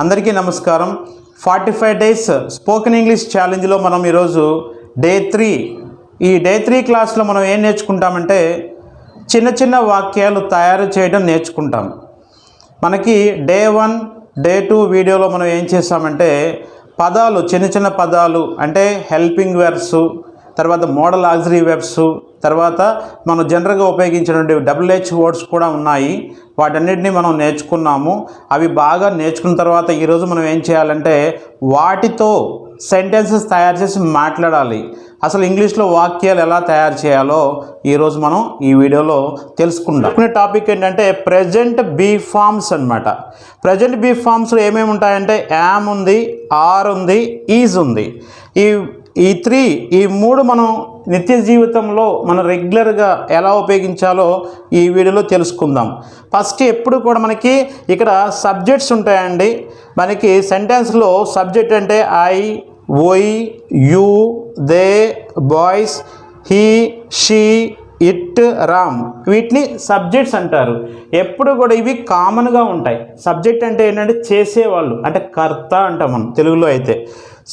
అందరికీ నమస్కారం. Forty five days spoken English ఛాలెంజ్లో మనం ఈరోజు డే త్రీ. ఈ డే త్రీ క్లాస్లో మనం ఏం నేర్చుకుంటామంటే చిన్న చిన్న వాక్యాలు తయారు చేయడం నేర్చుకుంటాం. మనకి డే వన్ డే టూ వీడియోలో మనం ఏం చేస్తామంటే పదాలు చిన్న చిన్న పదాలు అంటే హెల్పింగ్ వెర్బ్స్ తర్వాత మోడల్ ఆక్సిరీ వెబ్స్ తర్వాత మనం జనరల్గా ఉపయోగించినటువంటి డబుల్ హెచ్ వర్డ్స్ కూడా ఉన్నాయి. వాటన్నిటిని మనం నేర్చుకున్నాము. అవి బాగా నేర్చుకున్న తర్వాత ఈరోజు మనం ఏం చేయాలంటే వాటితో సెంటెన్సెస్ తయారు చేసి మాట్లాడాలి. అసలు ఇంగ్లీష్లో వాక్యాలు ఎలా తయారు చేయాలో ఈరోజు మనం ఈ వీడియోలో తెలుసుకుందాం. కొన్ని టాపిక్ ఏంటంటే ప్రజెంట్ బీ ఫార్మ్స్ అనమాట ప్రజెంట్ బీ ఫార్మ్స్లో ఏమేమి ఉంటాయంటే యామ్ ఉంది ఆర్ ఉంది ఈజ్ ఉంది. ఈ ఈ త్రీ ఈ మూడు మనం నిత్య జీవితంలో మనం రెగ్యులర్గా ఎలా ఉపయోగించాలో ఈ వీడియోలో తెలుసుకుందాం. ఫస్ట్ ఎప్పుడు కూడా మనకి ఇక్కడ సబ్జెక్ట్స్ ఉంటాయండి. మనకి సెంటెన్స్లో సబ్జెక్ట్ అంటే I we you they boys he she it Ram వీటిని సబ్జెక్ట్స్ అంటారు. ఎప్పుడు కూడా ఇవి కామన్గా ఉంటాయి. సబ్జెక్ట్ అంటే ఏంటంటే చేసేవాళ్ళు అంటే కర్త అంటాం మనం తెలుగులో అయితే.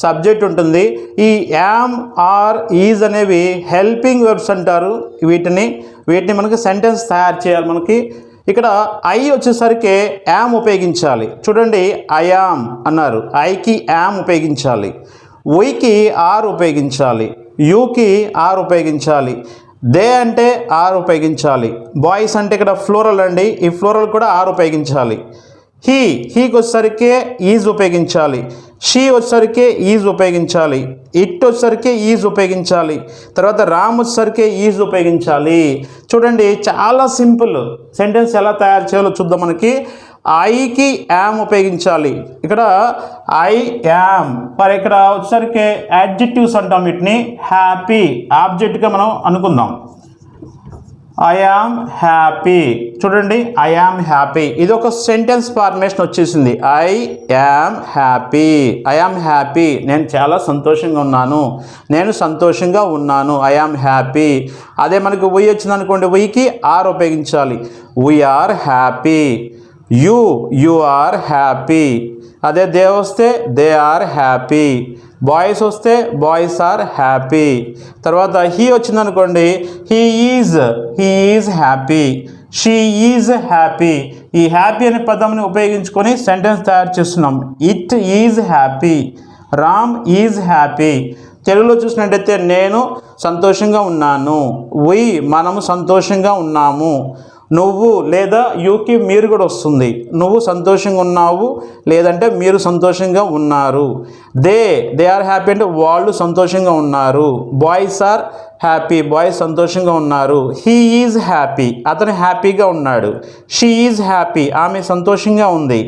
సబ్జెక్ట్ ఉంటుంది. ఈ యామ్ ఆర్ ఈజ్ అనేవి హెల్పింగ్ వెబ్స్ అంటారు. వీటిని వీటిని మనకి సెంటెన్స్ తయారు చేయాలి మనకి. ఇక్కడ ఐ వచ్చేసరికి యామ్ ఉపయోగించాలి. చూడండి ఐయామ్ అన్నారు. ఐకి యామ్ ఉపయోగించాలి. వైకి ఆర్ ఉపయోగించాలి. యూకి ఆర్ ఉపయోగించాలి. దే అంటే ఆర్ ఉపయోగించాలి. బాయ్స్ అంటే ఇక్కడ ఫ్లోరల్ అండి. ఈ ఫ్లోరల్ కూడా ఆర్ ఉపయోగించాలి. హీ హీకి వచ్చేసరికి ఈజ్ ఉపయోగించాలి. షీ వచ్చేసరికి ఈజ్ ఉపయోగించాలి. ఇట్ వచ్చేసరికి ఈజ్ ఉపయోగించాలి. తర్వాత రామ్ వచ్చేసరికి ఈజ్ ఉపయోగించాలి. చూడండి చాలా సింపుల్ సెంటెన్స్ ఎలా తయారు చేయాలో చూద్దాం మనకి. ఐకి యామ్ ఉపయోగించాలి. ఇక్కడ ఐ యామ్ మరి ఇక్కడ వచ్చేసరికి యాడ్జెక్టివ్స్ అంటాం వీటిని. హ్యాపీ ఆబ్జెక్ట్గా మనం అనుకుందాం. ఐ యామ్ హ్యాపీ చూడండి ఐ యామ్ హ్యాపీ ఇది ఒక సెంటెన్స్ ఫార్మేషన్ వచ్చేసింది. I am happy I am happy నేను చాలా సంతోషంగా ఉన్నాను. నేను సంతోషంగా ఉన్నాను. ఐ యామ్ హ్యాపీ అదే మనకు ఉయ్ వచ్చింది అనుకోండి ఉయ్కి ఆర్ ఉపయోగించాలి. We are happy you you are happy అదే దే వస్తే దే ఆర్ హ్యాపీ బాయ్స్ వస్తే బాయ్స్ ఆర్ హ్యాపీ. తర్వాత హీ వచ్చిందనుకోండి he is he is happy. She is happy. ఈ హ్యాపీ అనే పదంని ఉపయోగించుకొని సెంటెన్స్ తయారు చేస్తున్నాం. It is happy. Ram is happy. తెలుగులో చూసినట్టయితే నేను సంతోషంగా ఉన్నాను. వి మనము సంతోషంగా ఉన్నాము. నువ్వు లేదా యూకి మీరు కూడా వస్తుంది. నువ్వు సంతోషంగా ఉన్నావు లేదంటే మీరు సంతోషంగా ఉన్నారు. దే దే ఆర్ హ్యాపీ అంటే వాళ్ళు సంతోషంగా ఉన్నారు. బాయ్స్ ఆర్ హ్యాపీ బాయ్స్ సంతోషంగా ఉన్నారు. హీ ఈజ్ హ్యాపీ అతను హ్యాపీగా ఉన్నాడు. షీ ఈజ్ హ్యాపీ ఆమె సంతోషంగా ఉంది.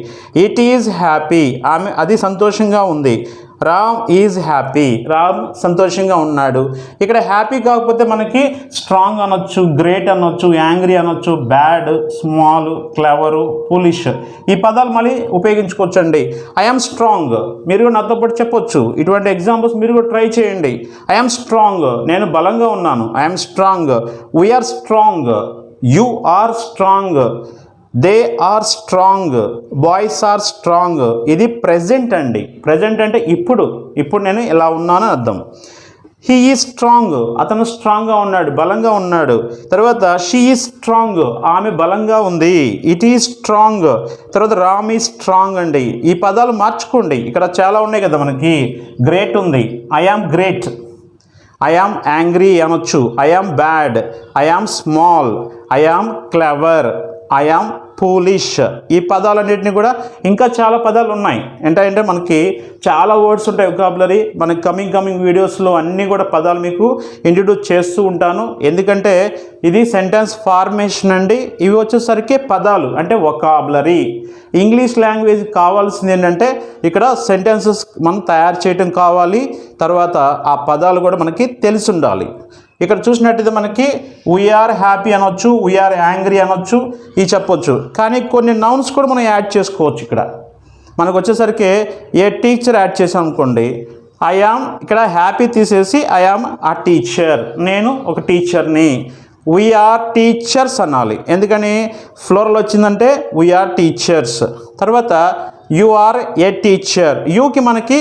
ఇట్ ఈజ్ హ్యాపీ ఆమె అది సంతోషంగా ఉంది. Ram is happy. రామ్ సంతోషంగా ఉన్నాడు. ఇక్కడ హ్యాపీ కాకపోతే మనకి స్ట్రాంగ్ అనొచ్చు గ్రేట్ అనొచ్చు యాంగ్రీ అనొచ్చు బ్యాడ్ స్మాల్ క్లవరు పులిష్ ఈ పదాలు మళ్ళీ ఉపయోగించుకోవచ్చండి. I'm strong. మీరు కూడా నాతో పాటు చెప్పొచ్చు. ఇటువంటి ఎగ్జాంపుల్స్ మీరు కూడా ట్రై చేయండి. I'm strong. నేను బలంగా ఉన్నాను. I'm strong. We are strong. You are strong. They are strong boys are strong ఇది ప్రజెంట్ అండి. ప్రజెంట్ అంటే ఇప్పుడు. ఇప్పుడు నేను ఇలా ఉన్నాను అర్థం. హీ ఈ స్ట్రాంగ్ అతను స్ట్రాంగ్గా ఉన్నాడు. బలంగా ఉన్నాడు. తర్వాత షీ ఈ స్ట్రాంగ్ ఆమె బలంగా ఉంది. ఇట్ ఈ స్ట్రాంగ్ తర్వాత రామ్ ఈ స్ట్రాంగ్ అండి. ఈ పదాలు మార్చుకోండి. ఇక్కడ చాలా ఉన్నాయి కదా మనకి. గ్రేట్ ఉంది. I am great I am angry అనొచ్చు. I am bad I am small I am clever I am foolish ఈ పదాలన్నింటినీ కూడా ఇంకా చాలా పదాలు ఉన్నాయి. ఏంటంటే మనకి చాలా వర్డ్స్ ఉంటాయి వొకాబులరీ మనకి కమింగ్ కమింగ్ వీడియోస్లో అన్నీ కూడా పదాలు మీకు ఇంట్రడ్యూస్ చేస్తూ ఉంటాను. ఎందుకంటే ఇది సెంటెన్స్ ఫార్మేషన్ అండి. ఇవి వచ్చేసరికి పదాలు అంటే ఒకాబులరీ ఇంగ్లీష్ లాంగ్వేజ్ కావాల్సింది ఏంటంటే ఇక్కడ సెంటెన్సెస్ మనం తయారు చేయటం కావాలి. తర్వాత ఆ పదాలు కూడా మనకి తెలిసి ఉండాలి. ఇక్కడ చూసినట్టయితే మనకి వీఆర్ హ్యాపీ అనొచ్చు వీఆర్ యాంగ్రీ అనొచ్చు ఈ చెప్పొచ్చు. కానీ కొన్ని నౌన్స్ కూడా మనం యాడ్ చేసుకోవచ్చు ఇక్కడ. మనకు వచ్చేసరికి ఏ టీచర్ యాడ్ చేసాం అనుకోండి ఐఆమ్ ఇక్కడ హ్యాపీ తీసేసి ఐఆమ్ ఆ టీచర్ నేను ఒక టీచర్ని వీఆర్ టీచర్స్ అనాలి. ఎందుకని? ఫ్లోరల్ వచ్చిందంటే వీఆర్ టీచర్స్ తర్వాత యు ఆర్ ఏ టీచర్ యూకి మనకి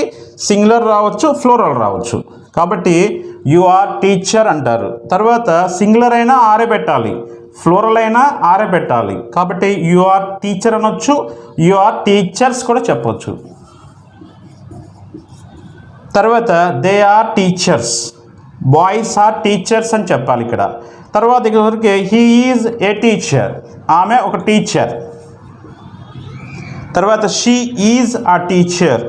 సింగులర్ రావచ్చు ఫ్లోరల్ రావచ్చు. కాబట్టి యు ఆర్ టీచర్ అంటారు. తర్వాత సింగులర్ అయినా ఆరే పెట్టాలి. ఫ్లోరల్ అయినా ఆరే పెట్టాలి. కాబట్టి యు ఆర్ టీచర్ అనొచ్చు యు ఆర్ టీచర్స్ కూడా చెప్పొచ్చు. తర్వాత they are teachers boys are teachers అని చెప్పాలి ఇక్కడ. తర్వాత ఇక్కడికి హీ ఈజ్ ఏ టీచర్ ఆమె ఒక టీచర్ తర్వాత she is a teacher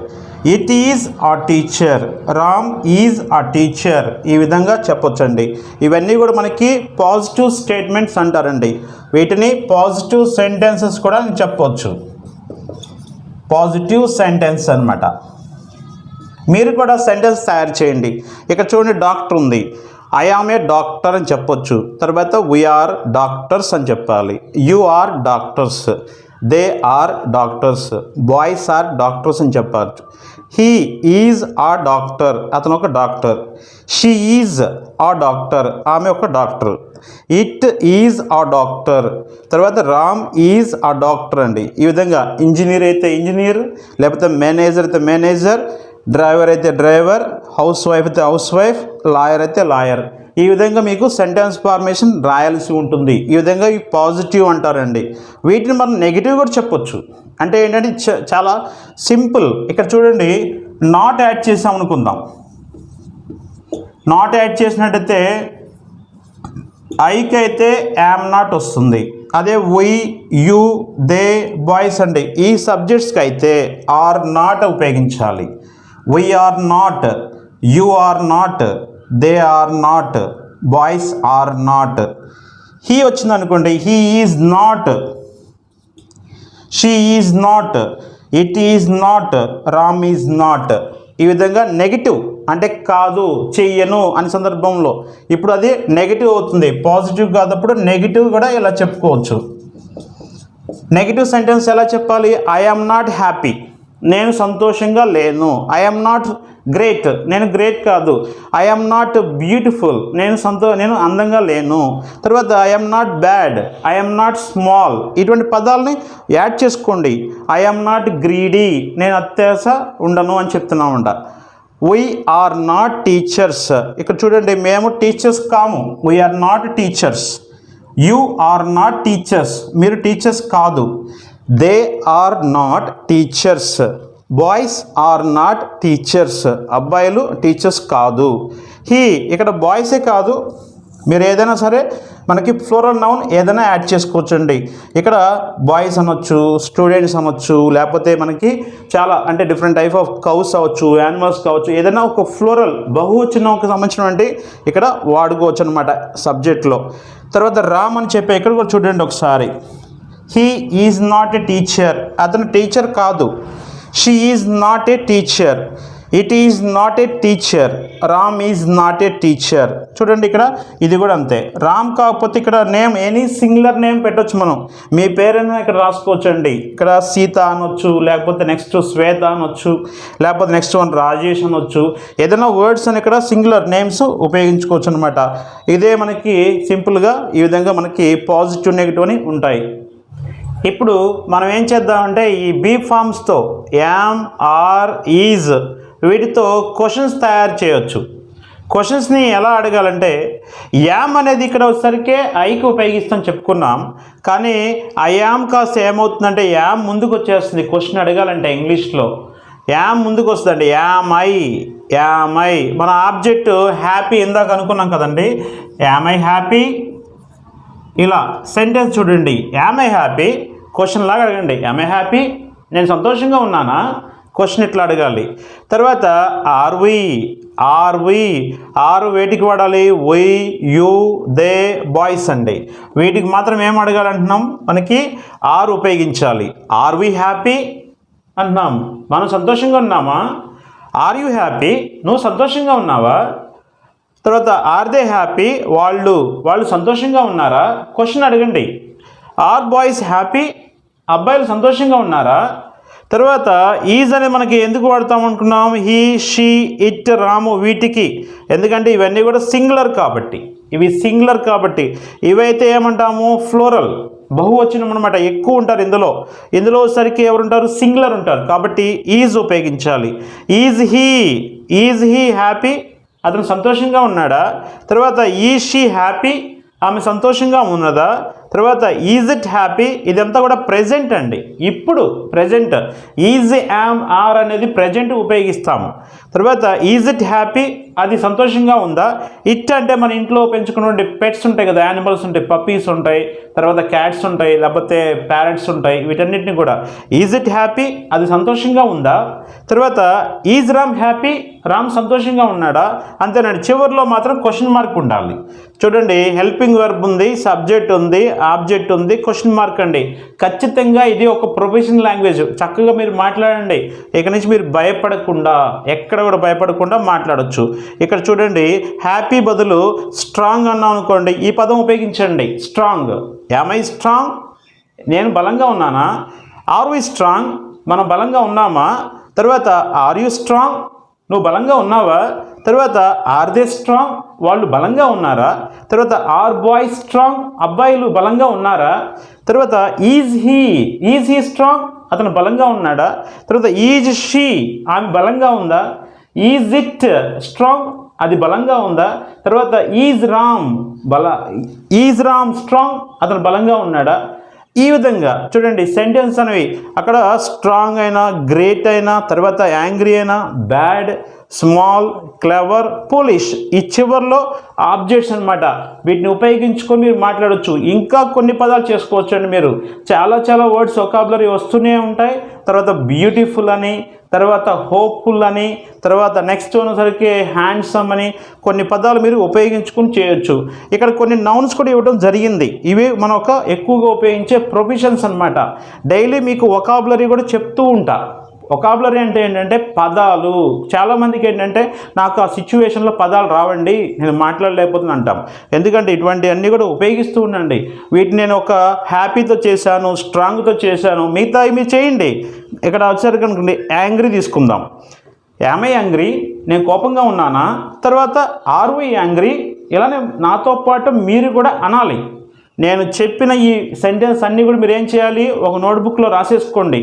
it is a teacher Ram is a teacher ఈ విధంగా చెప్పొచ్చండి. ఇవన్నీ కూడా మనకి పాజిటివ్ స్టేట్మెంట్స్ అంటారండి. వీటిని పాజిటివ్ సెంటెన్సెస్ కూడా నేను చెప్పొచ్చు. పాజిటివ్ సెంటెన్స్ అన్నమాట. మీరు కూడా సెంటెన్స్ తయారు చేయండి. ఇక్కడ చూడండి డాక్టర్ ఉంది. ఐ ఆమ్ ఏ డాక్టర్ అని చెప్పొచ్చు. తర్వాత వీఆర్ డాక్టర్స్ అని చెప్పాలి. You are doctors they are doctors boys are doctors అని చెప్పచ్చు హీ ఈజ్ ఆ డాక్టర్ అతను ఒక doctor. She is a doctor ఆమె ఒక doctor. It is a doctor తర్వాత రామ్ ఈజ్ ఆ డాక్టర్ అండి. ఈ విధంగా ఇంజనీర్ అయితే ఇంజనీర్ లేకపోతే మేనేజర్ అయితే మేనేజర్ డ్రైవర్ అయితే డ్రైవర్ హౌస్ వైఫ్ అయితే హౌస్ వైఫ్ లాయర్ అయితే లాయర్ ఈ విధంగా మీకు సెంటెన్స్ ఫార్మేషన్ రాయాల్సి ఉంటుంది. ఈ విధంగా ఈ పాజిటివ్ అంటారండి. వీటిని మనం నెగిటివ్ కూడా చెప్పొచ్చు. అంటే ఏంటంటే చ- చాలా సింపుల్. ఇక్కడ చూడండి నాట్ యాడ్ చేసాం అనుకుందాం. నాట్ యాడ్ చేసినట్టయితే ఐకి అయితే యామ్ నాట్ వస్తుంది. అదే వై యు దే బాయ్స్ అండి. ఈ సబ్జెక్ట్స్కి అయితే ఆర్ నాట్ ఉపయోగించాలి. We are not you are not they are not boys are not he వచ్చింది అనుకోండి he is not she is not it is not Ram is not ఈ విధంగా negative అంటే కాదు చెయ్యను అనే సందర్భంలో ఇప్పుడు అది నెగిటివ్ అవుతుంది. పాజిటివ్ కాదప్పుడు నెగిటివ్ కూడా ఇలా చెప్పుకోవచ్చు. నెగిటివ్ సెంటెన్స్ ఎలా చెప్పాలి? ఐ ఆమ్ నాట్ హ్యాపీ నేను సంతోషంగా లేను. ఐ ఆమ్ నాట్ గ్రేట్ నేను గ్రేట్ కాదు. ఐ నాట్ బ్యూటిఫుల్ నేను సంతో నేను అందంగా లేను. తర్వాత I not bad I am not small ఇటువంటి పదాలని యాడ్ చేసుకోండి. ఐ ఆమ్ నాట్ గ్రీడీ నేను అత్యాశ ఉండను అని చెప్తున్నామంట. వీ ఆర్ నాట్ టీచర్స్ ఇక్కడ చూడండి మేము టీచర్స్ కాము. We are not teachers you are not teachers మీరు టీచర్స్ కాదు. They are not teachers boys are not teachers అబ్బాయిలు టీచర్స్ కాదు. హీ ఇక్కడ బాయ్సే కాదు. మీరు ఏదైనా సరే మనకి ఫ్లోరల్ నౌన్ ఏదైనా యాడ్ చేసుకోవచ్చండి. ఇక్కడ బాయ్స్ అనొచ్చు స్టూడెంట్స్ అనొచ్చు లేకపోతే మనకి చాలా అంటే డిఫరెంట్ టైప్ ఆఫ్ కౌస్ అవ్వచ్చు యానిమల్స్ కావచ్చు. ఏదైనా ఒక ఫ్లోరల్ బహువచనంకి సంబంధించినటువంటి ఇక్కడ వాడుకోవచ్చు అనమాట సబ్జెక్ట్లో తర్వాత రామ్ అని చెప్పే ఇక్కడ కూడా చూడండి ఒకసారి. He is not a teacher అతను టీచర్ కాదు. She is not a teacher it is not a teacher Ram is not a teacher చూడండి ఇక్కడ ఇది కూడా అంతే. రామ్ కాకపోతే ఇక్కడ నేమ్ ఎనీ సింగులర్ నేమ్ పెట్టొచ్చు మనం. మీ పేరైనా ఇక్కడ రాసుకోవచ్చు అండి ఇక్కడ సీత అనొచ్చు లేకపోతే నెక్స్ట్ శ్వేత అనొచ్చు లేకపోతే నెక్స్ట్ వన్ రాజేష్ అనొచ్చు. ఏదైనా వర్డ్స్ అని ఇక్కడ సింగులర్ నేమ్స్ ఉపయోగించుకోవచ్చు అనమాట ఇదే మనకి సింపుల్గా ఈ విధంగా మనకి పాజిటివ్ నెగిటివ్ అని ఉంటాయి. ఇప్పుడు మనం ఏం చేద్దామంటే ఈ బీ ఫామ్స్తో యామ్ ఆర్ ఈజ్ వీటితో క్వశ్చన్స్ తయారు చేయొచ్చు. క్వశ్చన్స్ని ఎలా అడగాలంటే యామ్ అనేది ఇక్కడ వచ్చేసరికి ఐకి ఉపయోగిస్తాం చెప్పుకున్నాం కానీ ఆ యామ్ కాస్త ఏమవుతుందంటే యామ్ ముందుకు వచ్చేస్తుంది. క్వశ్చన్ అడగాలంటే ఇంగ్లీష్లో. యామ్ ముందుకు వస్తుందండి. Am I I. మన ఆబ్జెక్ట్ హ్యాపీ ఇందాక అనుకున్నాం కదండి. Am I happy? ఇలా సెంటెన్స్ చూడండి. Am I happy? క్వశ్చన్ లాగా అడగండి. యామ్ ఐ హ్యాపీ నేను సంతోషంగా ఉన్నానా? క్వశ్చన్ ఇట్లా అడగాలి? తర్వాత ఆర్ వి ఆర్ ఆరు వేటికి వాడాలి? వై యు దే బాయ్స్ అండి. వీటికి మాత్రం ఏం అడగాలంటున్నాం మనకి ఆర్ ఉపయోగించాలి. ఆర్ వి హ్యాపీ అంటున్నాం. మనం సంతోషంగా ఉన్నామా? ఆర్ యు హ్యాపీ నువ్వు సంతోషంగా ఉన్నావా? తర్వాత ఆర్ దే హ్యాపీ వాళ్ళు వాళ్ళు సంతోషంగా ఉన్నారా? క్వశ్చన్ అడగండి. Are boys happy? అబ్బాయిలు సంతోషంగా ఉన్నారా? తర్వాత ఈజ్ అనేది మనకి ఎందుకు వాడతాం అనుకున్నాం? హీ షీ ఇట్ రాము వీటికి. ఎందుకంటే ఇవన్నీ కూడా సింగులర్ కాబట్టి. ఇవి సింగులర్ కాబట్టి. ఇవైతే ఏమంటాము? ఫ్లోరల్. బహువచనం అనమాట ఎక్కువ ఉంటారు ఇందులో. ఇందులో సరికి ఎవరు ఉంటారు సింగులర్ ఉంటారు. కాబట్టి ఈజ్ ఉపయోగించాలి. Is he is he happy? అతను సంతోషంగా ఉన్నాడా? తర్వాత ఈజ్ షీ హ్యాపీ? ఆమె సంతోషంగా ఉన్నదా? తర్వాత ఈజ్ ఇట్ హ్యాపీ ఇదంతా కూడా ప్రజెంట్ అండి. ఇప్పుడు ప్రజెంట్ ఈజ్ యామ్ ఆర్ అనేది ప్రజెంట్ ఉపయోగిస్తాము. తర్వాత ఈజ్ ఇట్ హ్యాపీ అది సంతోషంగా ఉందా? ఇట్ అంటే మన ఇంట్లో పెంచుకున్నటువంటి పెట్స్ ఉంటాయి కదా యానిమల్స్ ఉంటాయి పప్పీస్ ఉంటాయి తర్వాత క్యాట్స్ ఉంటాయి లేకపోతే ప్యారెట్స్ ఉంటాయి వీటన్నిటిని కూడా. ఈజ్ ఇట్ హ్యాపీ అది సంతోషంగా ఉందా? తర్వాత ఈజ్ రామ్ హ్యాపీ రామ్ సంతోషంగా ఉన్నాడా? అంతేనండి చివరిలో మాత్రం క్వశ్చన్ మార్క్ ఉండాలి. చూడండి హెల్పింగ్ వర్బ్ ఉంది సబ్జెక్ట్ ఉంది ఆబ్జెక్ట్ ఉంది క్వశ్చన్ మార్క్ అండి. ఖచ్చితంగా ఇది ఒక ప్రొఫెషనల్ లాంగ్వేజ్ చక్కగా మీరు మాట్లాడండి. ఇక నుంచి మీరు భయపడకుండా ఎక్కడ కూడా భయపడకుండా మాట్లాడొచ్చు. ఇక్కడ చూడండి హ్యాపీ బదులు స్ట్రాంగ్ అన్నాం అనుకోండి ఈ పదం ఉపయోగించండి. స్ట్రాంగ్. యామై స్ట్రాంగ్ నేను బలంగా ఉన్నానా? ఆర్ వి స్ట్రాంగ్ మనం బలంగా ఉన్నామా? తర్వాత ఆర్ యూ స్ట్రాంగ్ నువ్వు బలంగా ఉన్నావా? తర్వాత ఆర్ దే స్ట్రాంగ్ వాళ్ళు బలంగా ఉన్నారా? తర్వాత ఆర్ బాయ్ స్ట్రాంగ్ అబ్బాయిలు బలంగా ఉన్నారా? తర్వాత is he is he strong అతను బలంగా ఉన్నాడా? తర్వాత ఈజ్ షీ ఆమె బలంగా ఉందా? ఈజ్ ఇట్ స్ట్రాంగ్ అది బలంగా ఉందా? తర్వాత ఈజ్ రామ్ బల ఈజ్ రామ్ స్ట్రాంగ్ అతను బలంగా ఉన్నాడా? ఈ విధంగా చూడండి సెంటెన్స్ అనేవి అక్కడ స్ట్రాంగ్ అయినా గ్రేట్ అయినా తర్వాత యాంగ్రీ అయినా బ్యాడ్ స్మాల్ క్లవర్ పోలిష్ ఈ చివర్లో ఆబ్జెక్ట్స్ అనమాట వీటిని ఉపయోగించుకొని మీరు మాట్లాడవచ్చు ఇంకా కొన్ని పదాలు చేసుకోవచ్చు అండి మీరు. చాలా చాలా వర్డ్స్ ఒకాబులరీ వస్తూనే ఉంటాయి. తర్వాత బ్యూటిఫుల్ అని తర్వాత హోప్ఫుల్ అని తర్వాత నెక్స్ట్ ఉన్నసరికి హ్యాండ్సమ్ అని కొన్ని పదాలు మీరు ఉపయోగించుకుని చేయొచ్చు. ఇక్కడ కొన్ని నౌన్స్ కూడా ఇవ్వడం జరిగింది. ఇవి మనం ఒక ఎక్కువగా ఉపయోగించే ప్రొఫెషన్స్ అన్నమాట. డైలీ మీకు ఒకాబులరీ కూడా చెప్తూ ఉంటా. ఒకాబులరీ అంటే ఏంటంటే పదాలు. చాలామందికి ఏంటంటే నాకు ఆ సిచ్యువేషన్లో పదాలు రావండి నేను మాట్లాడలేకపోతుంది అంటాం. ఎందుకంటే ఇటువంటివన్నీ కూడా ఉపయోగిస్తూ ఉండండి. వీటిని నేను ఒక హ్యాపీతో చేశాను స్ట్రాంగ్తో చేశాను మిగతా మీరు చేయండి. ఇక్కడ వచ్చేసరికి అనుకోండి యాంగ్రీ తీసుకుందాం. యామై యాంగ్రీ నేను కోపంగా ఉన్నానా? తర్వాత ఆర్వీ యాంగ్రీ ఇలానే నాతో పాటు మీరు కూడా అనాలి. నేను చెప్పిన ఈ సెంటెన్స్ అన్నీ కూడా మీరు ఏం చేయాలి? ఒక నోట్బుక్లో రాసేసుకోండి.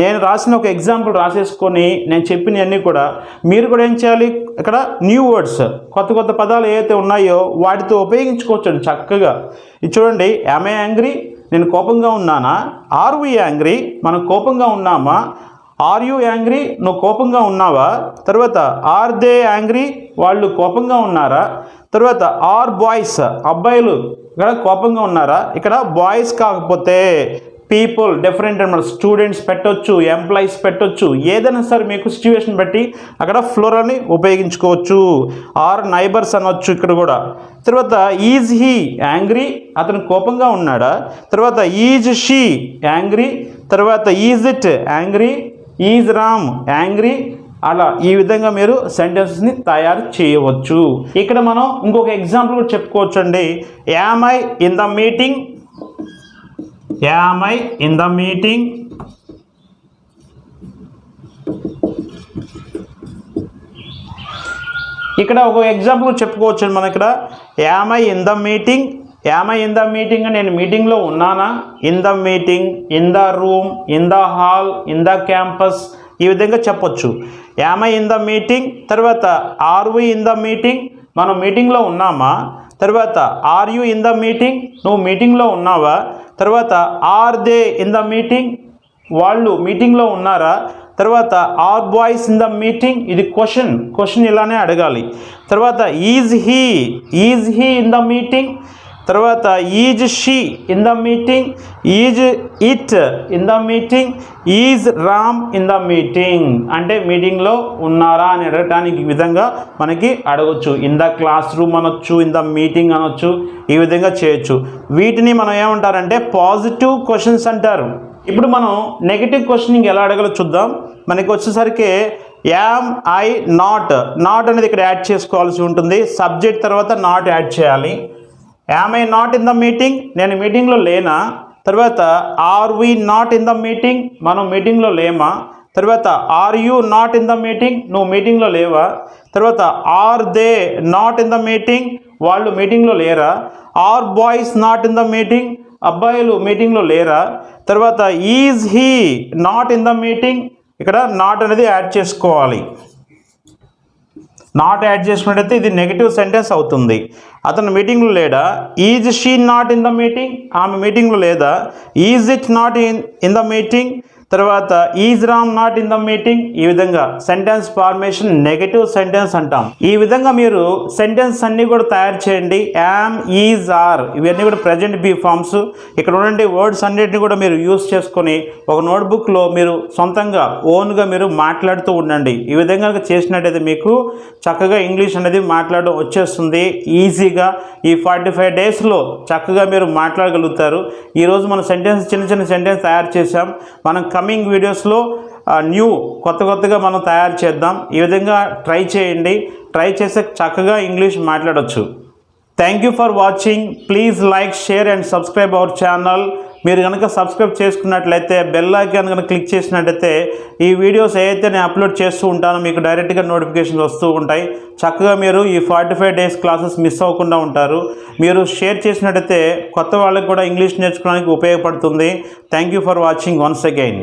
నేను రాసిన ఒక ఎగ్జాంపుల్ రాసేసుకొని నేను చెప్పినవన్నీ కూడా మీరు కూడా ఏం చేయాలి? ఇక్కడ న్యూ వర్డ్స్ కొత్త కొత్త పదాలు ఏవైతే ఉన్నాయో వాటితో ఉపయోగించుకోవచ్చండి చక్కగా. ఇది చూడండి యామే యాంగ్రీ నేను కోపంగా ఉన్నానా? ఆర్ వి యాంగ్రీ మనం కోపంగా ఉన్నామా? ఆర్ యూ యాంగ్రీ నువ్వు కోపంగా ఉన్నావా? తర్వాత ఆర్ దే యాంగ్రీ వాళ్ళు కోపంగా ఉన్నారా? తర్వాత ఆర్ బాయ్స్ అబ్బాయిలు ఇక్కడ కోపంగా ఉన్నారా? ఇక్కడ బాయ్స్ కాకపోతే పీపుల్ డిఫరెంట్ అనమాట స్టూడెంట్స్ పెట్టొచ్చు ఎంప్లాయీస్ పెట్టొచ్చు ఏదైనా సరే మీకు సిచ్యువేషన్ బట్టి అక్కడ ఫ్లోరల్ని ఉపయోగించుకోవచ్చు. ఆర్ నైబర్స్ అనొచ్చు ఇక్కడ కూడా. తర్వాత ఈజ్ హీ యాంగ్రీ అతను కోపంగా ఉన్నాడా? తర్వాత ఈజ్ షీ యాంగ్రీ తర్వాత is it angry is Ram angry అలా ఈ విధంగా మీరు సెంటెన్సెస్ని తయారు చేయవచ్చు. ఇక్కడ మనం ఇంకొక ఎగ్జాంపుల్ కూడా చెప్పుకోవచ్చు అండి am I in the meeting am I in the meeting ఇక్కడ ఒక ఎగ్జాంపుల్ చెప్పుకోవచ్చు మనం ఇక్కడ. Am I in the meeting am I in the meeting నేను మీటింగ్లో ఉన్నానా? In the meeting in the room in the hall in the campus ఈ విధంగా చెప్పొచ్చు. Am I in the meeting తర్వాత are we in the meeting మనం మీటింగ్లో ఉన్నామా? తర్వాత are you in the meeting నువ్వు మీటింగ్లో ఉన్నావా? తర్వాత are they in the meeting వాళ్ళు మీటింగ్లో ఉన్నారా? తర్వాత are boys in the meeting ఇది క్వశ్చన్ క్వశ్చన్ ఇలానే అడగాలి. తర్వాత is he is he in the meeting తర్వాత is she in the meeting is it in the meeting is Ram in the meeting. అంటే మీటింగ్లో ఉన్నారా అని అడగటానికి విధంగా మనకి అడగొచ్చు. ఇన్ ద క్లాస్ రూమ్ అనొచ్చు ఇన్ ద మీటింగ్ అనొచ్చు ఈ విధంగా చేయొచ్చు. వీటిని మనం ఏమంటారంటే పాజిటివ్ క్వశ్చన్స్ అంటారు. ఇప్పుడు మనం నెగిటివ్ క్వశ్చనింగ్ ఎలా అడగలో చూద్దాం. మనకి వచ్చేసరికి యామ్ ఐ నాట్. నాట్ అనేది ఇక్కడ యాడ్ చేసుకోవాల్సి ఉంటుంది. సబ్జెక్ట్ తర్వాత నాట్ యాడ్ చేయాలి. Am I not in the meeting నేను మీటింగ్లో లేనా? తర్వాత are we not in the meeting మనం మీటింగ్లో లేమా? తర్వాత are you not in the meeting నువ్వు మీటింగ్లో లేవా? తర్వాత are they not in the meeting వాళ్ళు మీటింగ్లో లేరా? Are boys not in the meeting అబ్బాయిలు మీటింగ్లో లేరా? తర్వాత is he not in the meeting ఇక్కడ నాట్ అనేది యాడ్ చేసుకోవాలి. నాట్ యాడ్ చేసుకున్నట్టయితే ఇది నెగిటివ్ సెంటెన్స్ అవుతుంది. అతను మీటింగ్లో లేడా? Is she not in the meeting ఆమె మీటింగ్లో లేదా? Is it not in in the meeting తర్వాత is Ram not in the meeting? ఈ విధంగా సెంటెన్స్ ఫార్మేషన్ నెగటివ్ సెంటెన్స్ అంటాం. ఈ విధంగా మీరు సెంటెన్స్ అన్నీ కూడా తయారు చేయండి. యామ్ ఈజ్ ఆర్ ఇవన్నీ కూడా ప్రజెంట్ బీ ఫార్మ్స్ ఇక్కడ ఉండే వర్డ్స్ అన్నిటిని కూడా మీరు యూస్ చేసుకొని ఒక నోట్బుక్లో మీరు సొంతంగా ఓన్గా మీరు మాట్లాడుతూ ఉండండి. ఈ విధంగా చేసినట్టయితే మీకు చక్కగా ఇంగ్లీష్ అనేది మాట్లాడడం వచ్చేస్తుంది. ఈజీగా ఈ ఫార్టీ ఫైవ్ డేస్లో చక్కగా మీరు మాట్లాడగలుగుతారు. ఈరోజు మన సెంటెన్స్ చిన్న చిన్న సెంటెన్స్ తయారు చేసాం మనం కమింగ్ వీడియోస్లో న్యూ కొత్త కొత్తగా మనం తయారు చేద్దాం. ఈ విధంగా ట్రై చేయండి. ట్రై చేసే చక్కగా ఇంగ్లీష్ మాట్లాడవచ్చు thank you for watching please like share and subscribe our channel మీరు కనుక సబ్స్క్రైబ్ చేసుకున్నట్లయితే బెల్ ఐకాన్ కనుక క్లిక్ చేసినట్టయితే ఈ వీడియోస్ ఏదైతే నేను అప్లోడ్ చేస్తూ ఉంటానో మీకు డైరెక్ట్గా నోటిఫికేషన్స్ వస్తూ ఉంటాయి. చక్కగా మీరు ఈ forty five days classes miss అవ్వకుండా ఉంటారు. మీరు షేర్ చేసినట్టయితే కొత్త వాళ్ళకి కూడా ఇంగ్లీష్ నేర్చుకోవడానికి ఉపయోగపడుతుంది. Thank you for watching once again.